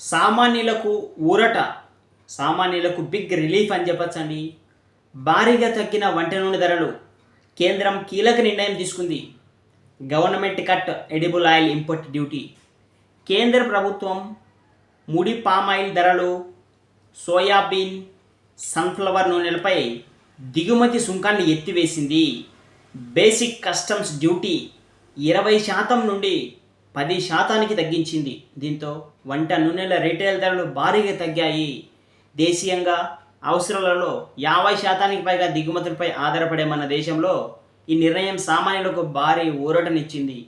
సామాన్యులకు ఊరట సామాన్యులకు బిగ్ రిలీఫ్ అని చెప్పచ్చండి. భారీగా తగ్గిన వంట నూనె ధరలు కేంద్రం కీలక నిర్ణయం తీసుకుంది. Government cut edible oil import duty. కేంద్ర ప్రభుత్వం ముడి పామ్ ఆయిల్ ధరలు సోయాబీన్ సన్ఫ్లవర్ నూనెలపై దిగుమతి సుంకాన్ని ఎత్తివేసింది. బేసిక్ కస్టమ్స్ డ్యూటీ ఇరవై శాతం నుండి పది శాతానికి తగ్గించింది. దీంతో వంట నూనెల రీటైల్ ధరలు భారీగా తగ్గాయి. దేశీయంగా అవసరాలలో యాభై శాతానికి పైగా దిగుమతులపై ఆధారపడే మన దేశంలో ఈ నిర్ణయం సామాన్యులకు భారీ ఊరటనిచ్చింది.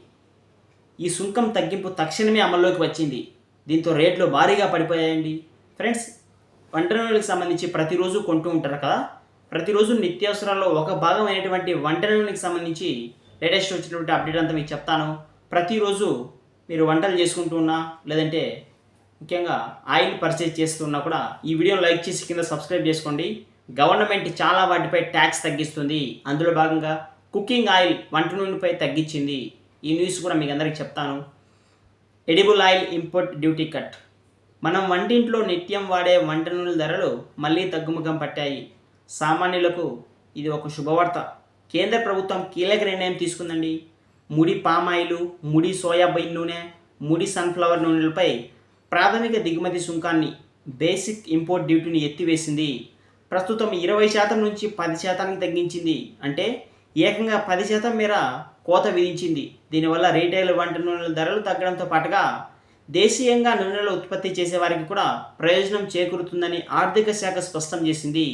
ఈ సుంకం తగ్గింపు తక్షణమే అమల్లోకి వచ్చింది. దీంతో రేట్లు భారీగా పడిపోయాయండి. ఫ్రెండ్స్ వంట నూనెలకు సంబంధించి ప్రతిరోజు కొంటూ ఉంటారు కదా? ప్రతిరోజు నిత్యావసరాల్లో ఒక భాగం అయినటువంటి వంట నూనెకి సంబంధించి లేటెస్ట్ వచ్చినటువంటి అప్డేట్ అంతా మీకు చెప్తాను. ప్రతిరోజు మీరు వంటలు చేసుకుంటున్నా లేదంటే ముఖ్యంగా ఆయిల్ పర్చేజ్ చేస్తున్నా కూడా ఈ వీడియోని లైక్ చేసి కింద సబ్స్క్రైబ్ చేసుకోండి. గవర్నమెంట్ చాలా వాటిపై ట్యాక్స్ తగ్గిస్తుంది. అందులో భాగంగా కుకింగ్ ఆయిల్ వంట నూనెపై తగ్గించింది. ఈ న్యూస్ కూడా మీకు అందరికీ చెప్తాను. Edible oil import duty cut. మనం వంటింట్లో నిత్యం వాడే వంట నూనెల ధరలు మళ్ళీ తగ్గుముఖం పట్టాయి. సామాన్యులకు ఇది ఒక శుభవార్త. కేంద్ర ప్రభుత్వం కీలక నిర్ణయం తీసుకుందండి. ముడి పామాయిలు ముడి సోయాబీన్ నూనె ముడి సన్ఫ్లవర్ నూనెలపై ప్రాథమిక దిగుమతి సుంకాన్ని బేసిక్ ఇంపోర్ట్ డ్యూటీని ఎత్తివేసింది. ప్రస్తుతం ఇరవై శాతం నుంచి పది శాతానికి తగ్గించింది. అంటే ఏకంగా పది శాతం మేర కోత విధించింది. దీనివల్ల రీటైల్ వంట నూనెల ధరలు తగ్గడంతో పాటుగా దేశీయంగా నూనెల ఉత్పత్తి చేసేవారికి కూడా ప్రయోజనం చేకూరుతుందని ఆర్థిక శాఖ స్పష్టం చేసింది.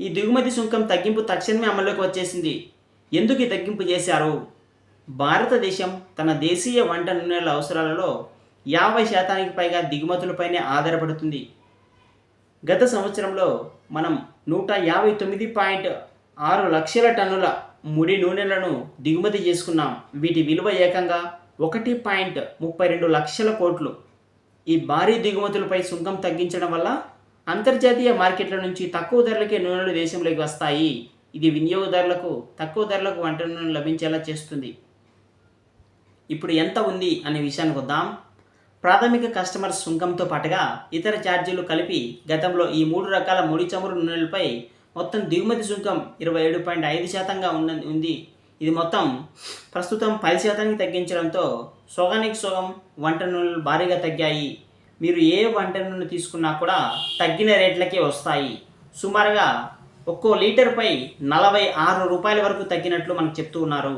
ఈ దిగుమతి సుంకం తగ్గింపు తక్షణమే అమల్లోకి వచ్చేసింది. ఎందుకు ఈ తగ్గింపు చేశారు? భారతదేశం తన దేశీయ వంట నూనెల అవసరాలలో యాభై శాతానికి పైగా దిగుమతులపైనే ఆధారపడుతుంది. గత సంవత్సరంలో మనం నూట యాభై తొమ్మిది పాయింట్ ఆరు లక్షల టన్నుల ముడి నూనెలను దిగుమతి చేసుకున్నాం. వీటి విలువ ఏకంగా ఒకటి పాయింట్ ముప్పై రెండు లక్షల కోట్లు. ఈ భారీ దిగుమతులపై సుంకం తగ్గించడం వల్ల అంతర్జాతీయ మార్కెట్ల నుంచి తక్కువ ధరలకే నూనెలు దేశంలోకి వస్తాయి. ఇది వినియోగదారులకు తక్కువ ధరలకు వంట నూనె లభించేలా చేస్తుంది. ఇప్పుడు ఎంత ఉంది అనే విషయానికి వద్దాం. ప్రాథమిక కస్టమర్ సుంకంతో పాటుగా ఇతర ఛార్జీలు కలిపి గతంలో ఈ మూడు రకాల ముడి చమురు నూనెలపై మొత్తం దిగుమతి సుంకం ఇరవై ఏడు పాయింట్ ఐదు శాతంగా ఉన్న ఉంది. ఇది మొత్తం ప్రస్తుతం పది శాతానికి తగ్గించడంతో సొగానికి సొగం వంట నూనెలు భారీగా తగ్గాయి. మీరు ఏ వంట నూనె తీసుకున్నా కూడా తగ్గిన రేట్లకే వస్తాయి. సుమారుగా ఒక్కో లీటర్పై నలభై ఆరు రూపాయల వరకు తగ్గినట్లు మనకు చెప్తూ ఉన్నారు.